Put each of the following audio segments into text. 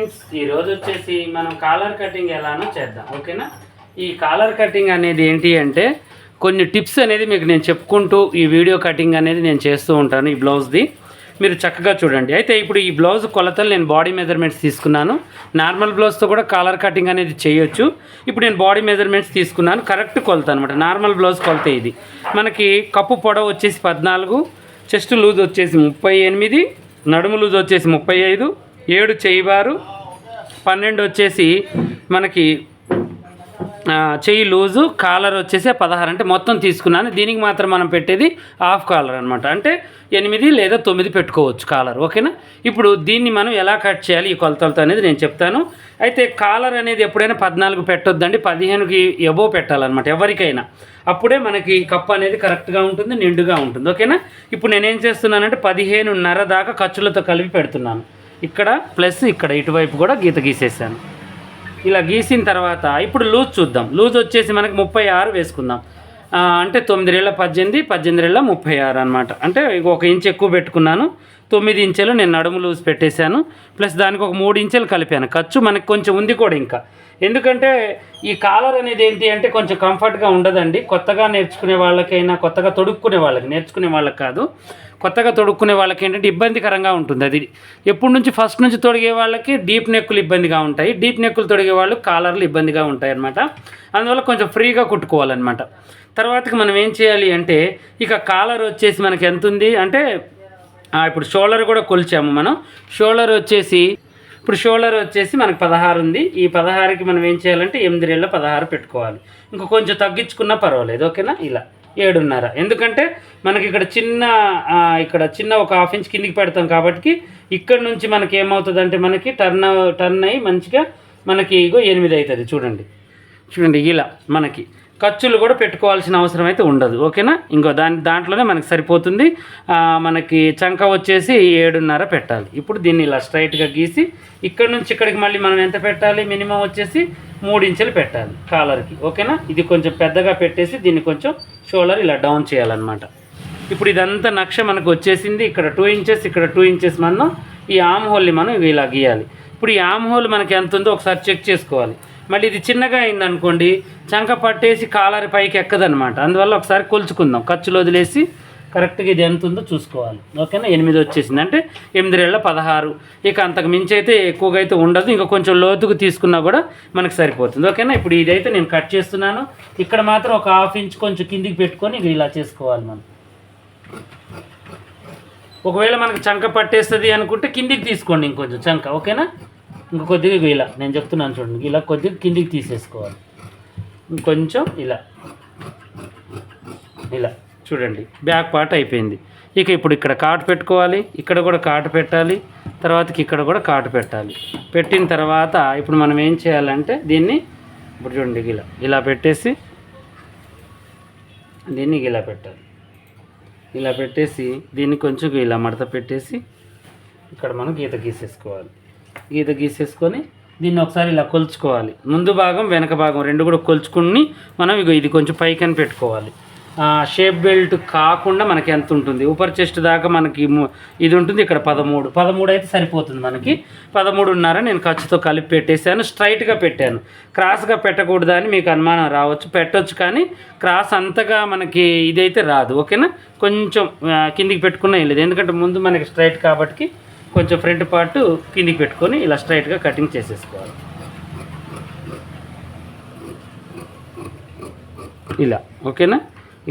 Friends ఈరోజు వచ్చేసి మనం కాలర్ కటింగ్ ఎలానో చేద్దాం ఓకేనా? ఈ కాలర్ కటింగ్ అనేది ఏంటి అంటే కొన్ని టిప్స్ అనేది మీకు నేను చెప్పుకుంటూ ఈ వీడియో కటింగ్ అనేది నేను చేస్తూ ఉంటాను ఈ బ్లౌజ్ది మీరు చక్కగా చూడండి. అయితే ఇప్పుడు ఈ బ్లౌజ్ కొలతలు నేను బాడీ మెజర్మెంట్స్ తీసుకున్నాను. నార్మల్ బ్లౌజ్తో కూడా కాలర్ కటింగ్ అనేది చేయొచ్చు. ఇప్పుడు నేను బాడీ మెజర్మెంట్స్ తీసుకున్నాను. కరెక్ట్ కొలత అనమాట నార్మల్ బ్లౌజ్ కొలత ఇది. మనకి కప్పు పొడవు వచ్చేసి పద్నాలుగు చెస్ట్ లూజ్ వచ్చేసి ముప్పై ఎనిమిది నడుము లూజ్ వచ్చేసి ముప్పై ఐదు ఏడు చేయివారు పన్నెండు వచ్చేసి మనకి చెయ్యి లూజు కాలర్ వచ్చేసి పదహారు. అంటే మొత్తం తీసుకున్నాను. దీనికి మాత్రం మనం పెట్టేది హాఫ్ కాలర్ అనమాట అంటే ఎనిమిది లేదా తొమ్మిది పెట్టుకోవచ్చు కాలర్. ఓకేనా? ఇప్పుడు దీన్ని మనం ఎలా కట్ చేయాలి? ఈ కొలతలతో అనేది నేను చెప్తాను. అయితే కాలర్ అనేది ఎప్పుడైనా పద్నాలుగు పెట్టొద్దండి. పదిహేనుకి ఎబో పెట్టాలన్నమాట ఎవరికైనా. అప్పుడే మనకి కప్పు అనేది కరెక్ట్గా ఉంటుంది నిండుగా ఉంటుంది. ఓకేనా? ఇప్పుడు నేనేం చేస్తున్నానంటే పదిహేనున్నర దాకా ఖర్చులతో కలిపి పెడుతున్నాను. ఇక్కడ ప్లస్ ఇక్కడ ఇటువైపు కూడా గీత గీసేసాను. ఇలా గీసిన తర్వాత ఇప్పుడు లూజ్ చూద్దాం. లూజ్ వచ్చేసి మనకి ముప్పై ఆరు వేసుకుందాం. అంటే తొమ్మిది రేళ్ళ పద్దెనిమిది పద్దెనిమిది రేళ్ళ ముప్పై ఆరు అనమాట అంటే ఒక ఇంచ్ ఎక్కువ పెట్టుకున్నాను. తొమ్మిది ఇంచెలు నేను నడుము లూజ్ పెట్టేశాను. ప్లస్ దానికి ఒక మూడు ఇంచెలు కలిపాను. ఖర్చు మనకు కొంచెం ఉంది కూడా ఇంకా. ఎందుకంటే ఈ కాలర్ అనేది ఏంటి అంటే కొంచెం కంఫర్ట్గా ఉండదండి. కొత్తగా నేర్చుకునే వాళ్ళకైనా కొత్తగా తొడుక్కునే వాళ్ళకి నేర్చుకునే వాళ్ళకి కాదు. కొత్తగా తొడుక్కునే వాళ్ళకి ఏంటంటే ఇబ్బందికరంగా ఉంటుంది. అది ఎప్పటి నుంచి ఫస్ట్ నుంచి తొడిగే వాళ్ళకి డీప్ నెక్కులు ఇబ్బందిగా ఉంటాయి. డీప్ నెక్కులు తొడిగే వాళ్ళు కాలర్లు ఇబ్బందిగా ఉంటాయి అన్నమాట. అందువల్ల కొంచెం ఫ్రీగా కుట్టుకోవాలన్నమాట. తర్వాతకి మనం ఏం చేయాలి అంటే ఇక కాలర్ వచ్చేసి మనకి ఎంత ఉంది అంటే ఇప్పుడు షోల్డర్ కూడా కొలిచాము మనం. షోల్డర్ వచ్చేసి ఇప్పుడు షోల్డర్ వచ్చేసి మనకు పదహారు ఉంది. ఈ పదహారుకి మనం ఏం చేయాలంటే ఎనిమిది రేళ్ళ పదహారు పెట్టుకోవాలి. ఇంకా కొంచెం తగ్గించుకున్నా పర్వాలేదు ఓకేనా? ఇలా ఏడున్నర. ఎందుకంటే మనకి ఇక్కడ చిన్న ఇక్కడ చిన్న ఒక హాఫ్ ఇంచ్ కిందికి పెడతాం కాబట్టి ఇక్కడ నుంచి మనకి ఏమవుతుంది అంటే మనకి టర్న్ టర్న్ అయ్యి మంచిగా మనకి ఇగో ఎనిమిది అవుతుంది. చూడండి. చూడండి ఇలా మనకి. ఖర్చులు కూడా పెట్టుకోవాల్సిన అవసరం అయితే ఉండదు ఓకేనా? ఇంకో దాని దాంట్లోనే మనకి సరిపోతుంది. మనకి చంక వచ్చేసి ఏడున్నర పెట్టాలి. ఇప్పుడు దీన్ని ఇలా స్ట్రైట్గా గీసి ఇక్కడ నుంచి ఇక్కడికి మళ్ళీ మనం ఎంత పెట్టాలి? మినిమం వచ్చేసి మూడు ఇంచులు పెట్టాలి కాలర్కి ఓకేనా? ఇది కొంచెం పెద్దగా పెట్టేసి దీన్ని కొంచెం షోల్డర్ ఇలా డౌన్ చేయాలన్నమాట. ఇప్పుడు ఇదంతా నక్ష మనకు వచ్చేసింది. ఇక్కడ టూ ఇంచెస్ ఇక్కడ టూ ఇంచెస్ మనం ఈ ఆమ్ హోల్ని మనం ఇలా గీయాలి. ఇప్పుడు ఈ ఆమ్ హోల్ మనకి ఎంత ఉందో ఒకసారి చెక్ చేసుకోవాలి. మళ్ళీ ఇది చిన్నగా అయిందనుకోండి చంక పట్టేసి కాలర్ పైకి ఎక్కదనమాట. అందువల్ల ఒకసారి కొలుచుకుందాం. ఖర్చులు వదిలేసి కరెక్ట్గా ఇది ఎంత ఉందో చూసుకోవాలి. ఓకేనా? ఎనిమిది వచ్చేసింది. అంటే ఎనిమిది వేల పదహారు. ఇక అంతకు మించి అయితే ఎక్కువగా అయితే ఉండదు. ఇంకా కొంచెం లోతుకు తీసుకున్నా కూడా మనకు సరిపోతుంది. ఓకేనా? ఇప్పుడు ఇదైతే నేను కట్ చేస్తున్నాను. ఇక్కడ మాత్రం ఒక హాఫ్ ఇంచ్ కొంచెం కిందికి పెట్టుకొని ఇక ఇలా చేసుకోవాలి మనం. ఒకవేళ మనకి చంక పట్టేస్తుంది అనుకుంటే కిందికి తీసుకోండి ఇంకొంచెం చంక. ఓకేనా? ఇంకా కొద్దిగా ఇలా నేను చెప్తున్నాను చూడండి. ఇలా కొద్దిగా కిందికి తీసేసుకోవాలి. ఇంకొంచెం ఇలా. ఇలా చూడండి. బ్యాక్ పార్ట్ అయిపోయింది. ఇక ఇప్పుడు ఇక్కడ కాటు పెట్టుకోవాలి ఇక్కడ కూడా కాటు పెట్టాలి తర్వాతకి ఇక్కడ కూడా కాటు పెట్టాలి. పెట్టిన తర్వాత ఇప్పుడు మనం ఏం చేయాలంటే దీన్ని ఇప్పుడు చూడండి ఇలా ఇలా పెట్టేసి దీన్ని ఇలా పెట్టాలి. ఇలా పెట్టేసి దీన్ని కొంచెం ఇలా మడత పెట్టేసి ఇక్కడ మనం గీత గీసేసుకోవాలి. గీత గీసేసుకొని దీన్ని ఒకసారి ఇలా కొలుచుకోవాలి. ముందు భాగం వెనక భాగం రెండు కూడా కొలుచుకుని మనం ఇగో ఇది కొంచెం పైకని పెట్టుకోవాలి. షేప్ బెల్ట్ కాకుండా మనకి ఎంత ఉంటుంది? ఉపర్ చెస్ట్ దాకా మనకి ఇది ఉంటుంది ఇక్కడ పదమూడు. పదమూడు అయితే సరిపోతుంది మనకి. పదమూడున్నర నేను ఖర్చుతో కలిపి పెట్టేశాను స్ట్రైట్గా పెట్టాను. క్రాస్గా పెట్టకూడదు అని మీకు అనుమానం రావచ్చు పెట్టొచ్చు కానీ క్రాస్ అంతగా మనకి ఇదైతే రాదు ఓకేనా? కొంచెం కిందికి పెట్టుకున్నా ఏం లేదు. ఎందుకంటే ముందు మనకి స్ట్రైట్ కాబట్టి కొంచెం ఫ్రంట్ పార్ట్ కిందికి పెట్టుకొని ఇలా స్ట్రైట్గా కటింగ్ చేసేసుకోవాలి. ఇలా ఓకేనా?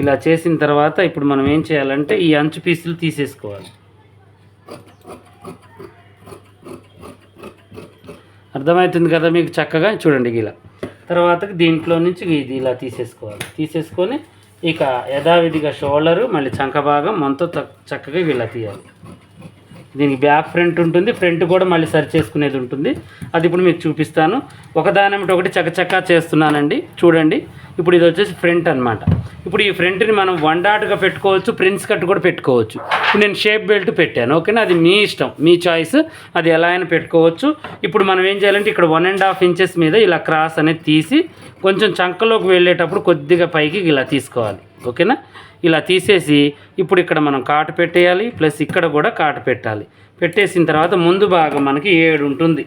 ఇలా చేసిన తర్వాత ఇప్పుడు మనం ఏం చేయాలంటే ఈ అంచు పీసులు తీసేసుకోవాలి. అర్థమవుతుంది కదా మీకు చక్కగా? చూడండి ఇలా తర్వాత దీంట్లో నుంచి ఇది ఇలా తీసేసుకోవాలి. తీసేసుకొని ఇక యథావిధిగా షోల్డరు మళ్ళీ చంక భాగం మనతో చక్కగా ఇలా తీయాలి. దీనికి బ్యాక్ ఫ్రంట్ ఉంటుంది ఫ్రంట్ కూడా మళ్ళీ సరి చేసుకునేది ఉంటుంది. అది ఇప్పుడు మీకు చూపిస్తాను. ఒకదానిమిటి ఒకటి చకచకా చేస్తున్నానండి. చూడండి. ఇప్పుడు ఇది వచ్చేసి ఫ్రంట్ అన్నమాట. ఇప్పుడు ఈ ఫ్రంట్ని మనం వన్ డాట్గా పెట్టుకోవచ్చు ప్రిన్స్ కట్ కూడా పెట్టుకోవచ్చు. ఇప్పుడు నేను షేప్ బెల్ట్ పెట్టాను ఓకేనా? అది మీ ఇష్టం మీ చాయిస్. అది ఎలా అయినా పెట్టుకోవచ్చు. ఇప్పుడు మనం ఏం చేయాలంటే ఇక్కడ వన్ అండ్ హాఫ్ ఇంచెస్ మీద ఇలా క్రాస్ అనేది తీసి కొంచెం చంకలోకి వెళ్ళేటప్పుడు కొద్దిగా పైకి ఇలా తీసుకోవాలి ఓకేనా? ఇలా తీసేసి ఇప్పుడు ఇక్కడ మనం కాటు పెట్టేయాలి ప్లస్ ఇక్కడ కూడా కాటు పెట్టాలి. పెట్టేసిన తర్వాత ముందు భాగం మనకి ఏడు ఉంటుంది.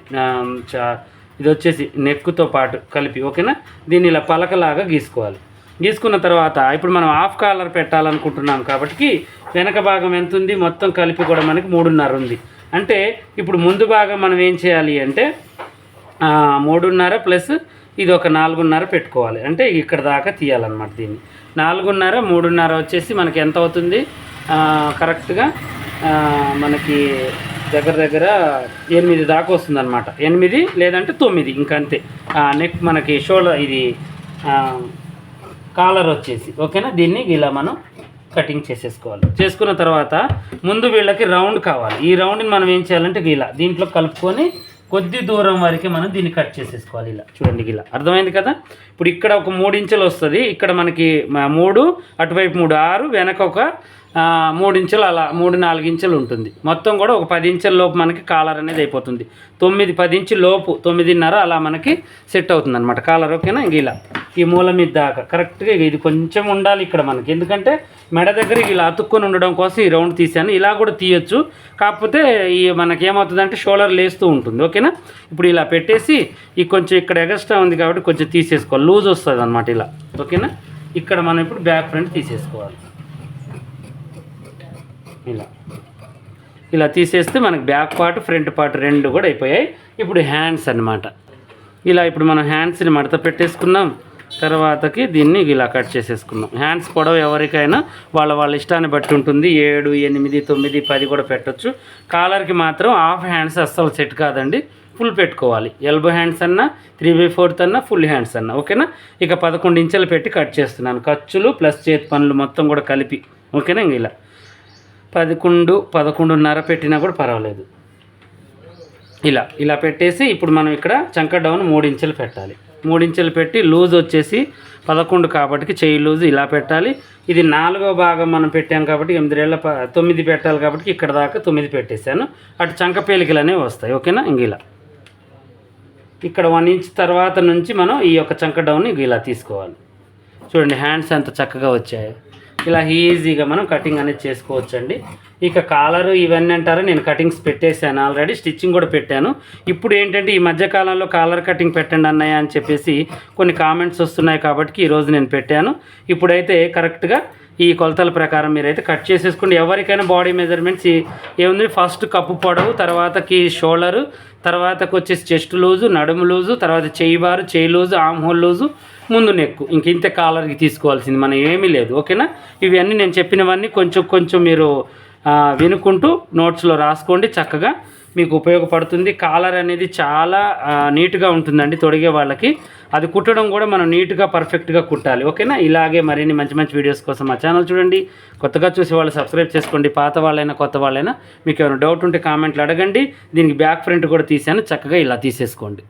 ఇది వచ్చేసి నెక్కుతో పాటు కలిపి ఓకేనా? దీన్ని ఇలా పలకలాగా గీసుకోవాలి. గీసుకున్న తర్వాత ఇప్పుడు మనం హాఫ్ కాలర్ పెట్టాలనుకుంటున్నాం కాబట్టి వెనక భాగం ఎంత ఉంది? మొత్తం కలిపి కూడా మనకి మూడున్నర ఉంది. అంటే ఇప్పుడు ముందు భాగం మనం ఏం చేయాలి అంటే మూడున్నర ప్లస్ ఇది ఒక నాలుగున్నర పెట్టుకోవాలి. అంటే ఇక్కడ దాకా తీయాలన్నమాట దీన్ని. నాలుగున్నర మూడున్నర వచ్చేసి మనకి ఎంత అవుతుంది? కరెక్ట్గా మనకి దగ్గర దగ్గర ఎనిమిది దాకా వస్తుంది అనమాట ఎనిమిది లేదంటే తొమ్మిది ఇంకంతే నెక్ మనకి షోల్డర్ ఇది కాలర్ వచ్చేసి ఓకేనా? దీన్ని ఇలా మనం కటింగ్ చేసేసుకోవాలి. చేసుకున్న తర్వాత ముందు వీళ్ళకి రౌండ్ కావాలి. ఈ రౌండ్ని మనం ఏం చేయాలంటే ఇలా దీంట్లో కలుపుకొని కొద్ది దూరం వరకు మనం దీన్ని కట్ చేసేసుకోవాలి ఇలా. చూడండి ఇలా. అర్థమైంది కదా? ఇప్పుడు ఇక్కడ ఒక మూడు ఇంచులు వస్తుంది. ఇక్కడ మనకి మూడు అటువైపు మూడు ఆరు వెనక ఒక ఇంచులు అలా మూడు నాలుగు ఇంచులు ఉంటుంది. మొత్తం కూడా ఒక పది ఇంచుల లోపు మనకి కాలర్ అనేది అయిపోతుంది. తొమ్మిది పది ఇంచు లోపు తొమ్మిదిన్నర అలా మనకి సెట్ అవుతుంది అనమాట కాలర్ ఓకేనా? ఇలా. ఈ మూల మీద దాకా. కరెక్ట్గా ఇది కొంచెం ఉండాలి ఇక్కడ మనకి. ఎందుకంటే మెడ దగ్గర ఇలా అతుక్కొని ఉండడం కోసం ఈ రౌండ్ తీసాను ఇలా కూడా తీయొచ్చు. కాకపోతే ఈ మనకి ఏమవుతుందంటే షోల్డర్ లేస్తూ ఉంటుంది. ఓకేనా? ఇప్పుడు ఇలా పెట్టేసి ఈ కొంచెం ఇక్కడ ఎగస్ట్రా ఉంది కాబట్టి కొంచెం తీసేసుకోవాలి. లూజ్ వస్తుంది అనమాట ఇలా. ఓకేనా? ఇక్కడ మనం ఇప్పుడు బ్యాక్ ఫ్రంట్ తీసేసుకోవాలి. ఇలా. ఇలా తీసేస్తే మనకు బ్యాక్ పార్ట్ ఫ్రంట్ పార్ట్ రెండు కూడా అయిపోయాయి. ఇప్పుడు హ్యాండ్స్ అన్నమాట. ఇలా ఇప్పుడు మనం హ్యాండ్స్ని మడత పెట్టేసుకున్నాం తర్వాతకి దీన్ని ఇలా కట్ చేసేసుకున్నాం. హ్యాండ్స్ పొడవు ఎవరికైనా వాళ్ళ వాళ్ళ ఇష్టాన్ని బట్టి ఉంటుంది. ఏడు ఎనిమిది తొమ్మిది పది కూడా పెట్టొచ్చు. కాలర్కి మాత్రం హాఫ్ హ్యాండ్స్ అస్సలు సెట్ కాదండి. ఫుల్ పెట్టుకోవాలి. ఎల్బో హ్యాండ్స్ అన్నా త్రీ బై ఫోర్త్ అన్నా ఫుల్ హ్యాండ్స్ అన్నా. ఓకేనా? ఇక పదకొండు ఇంచెలు పెట్టి కట్ చేస్తున్నాను. ఖర్చులు ప్లస్ చేతి పనులు మొత్తం కూడా కలిపి. ఓకేనా ఇంక ఇలా? పదకొండు పదకొండున్నర పెట్టినా కూడా పర్వాలేదు. ఇలా ఇలా పెట్టేసి ఇప్పుడు మనం ఇక్కడ చంక డౌన్ మూడించెలు పెట్టాలి. మూడు పెట్టి లూజ్ వచ్చేసి పదకొండు కాబట్టి చేయి లూజ్ ఇలా పెట్టాలి. ఇది నాలుగో భాగం మనం పెట్టాం కాబట్టి ఎనిమిదిరేళ్ళ ప తొమ్మిది పెట్టాలి కాబట్టి ఇక్కడ దాకా తొమ్మిది పెట్టేశాను. అటు చంక పేలికలు అనేవి వస్తాయి ఓకేనా? ఇంక ఇలా. ఇక్కడ వన్ ఇంచ్ తర్వాత నుంచి మనం ఈ యొక్క చంక డౌన్ ఇలా తీసుకోవాలి. చూడండి హ్యాండ్స్ ఎంత చక్కగా వచ్చాయి. ఇలా ఈజీగా మనం కటింగ్ అనేది చేసుకోవచ్చండి. ఇక కాలర్ ఇవన్నీ అంటారు నేను కటింగ్స్ పెట్టేశాను ఆల్రెడీ స్టిచ్చింగ్ కూడా పెట్టాను. ఇప్పుడు ఏంటంటే ఈ మధ్యకాలంలో కాలర్ కటింగ్ పెట్టండి అన్నయ్య అని చెప్పేసి కొన్ని కామెంట్స్ వస్తున్నాయి కాబట్టి ఈరోజు నేను పెట్టాను. ఇప్పుడైతే కరెక్ట్గా ఈ కొలతల ప్రకారం మీరైతే కట్ చేసేసుకోండి. ఎవరికైనా బాడీ మెజర్మెంట్స్ ఏముంది? ఫస్ట్ కప్పు పొడవు తర్వాతకి షోల్డరు తర్వాతకి వచ్చేసి చెస్ట్ లూజు నడుము లూజు తర్వాత చేయి బారు చేయి లూజు ఆమ్ హోల్ లూజు ముందు నెక్కు ఇంక ఇంతే కాలర్కి తీసుకోవాల్సింది. మనం ఏమీ లేదు. ఓకేనా ఇవన్నీ నేను చెప్పినవన్నీ కొంచెం కొంచెం మీరు వినుకుంటూ నోట్స్లో రాసుకోండి చక్కగా. మీకు ఉపయోగపడుతుంది. కాలర్ అనేది చాలా నీట్గా ఉంటుందండి తొడిగే వాళ్ళకి. అది కుట్టడం కూడా మనం నీట్గా పర్ఫెక్ట్గా కుట్టాలి. ఓకేనా? ఇలాగే మరిన్ని మంచి మంచి వీడియోస్ కోసం మా ఛానల్ చూడండి. కొత్తగా చూసే వాళ్ళు సబ్స్క్రైబ్ చేసుకోండి. పాత వాళ్ళైనా కొత్త వాళ్ళైనా మీకు ఏమైనా డౌట్ ఉంటే కామెంట్లు అడగండి. దీనికి బ్యాక్ ఫ్రంట్ కూడా తీసాను చక్కగా ఇలా తీసేసుకోండి.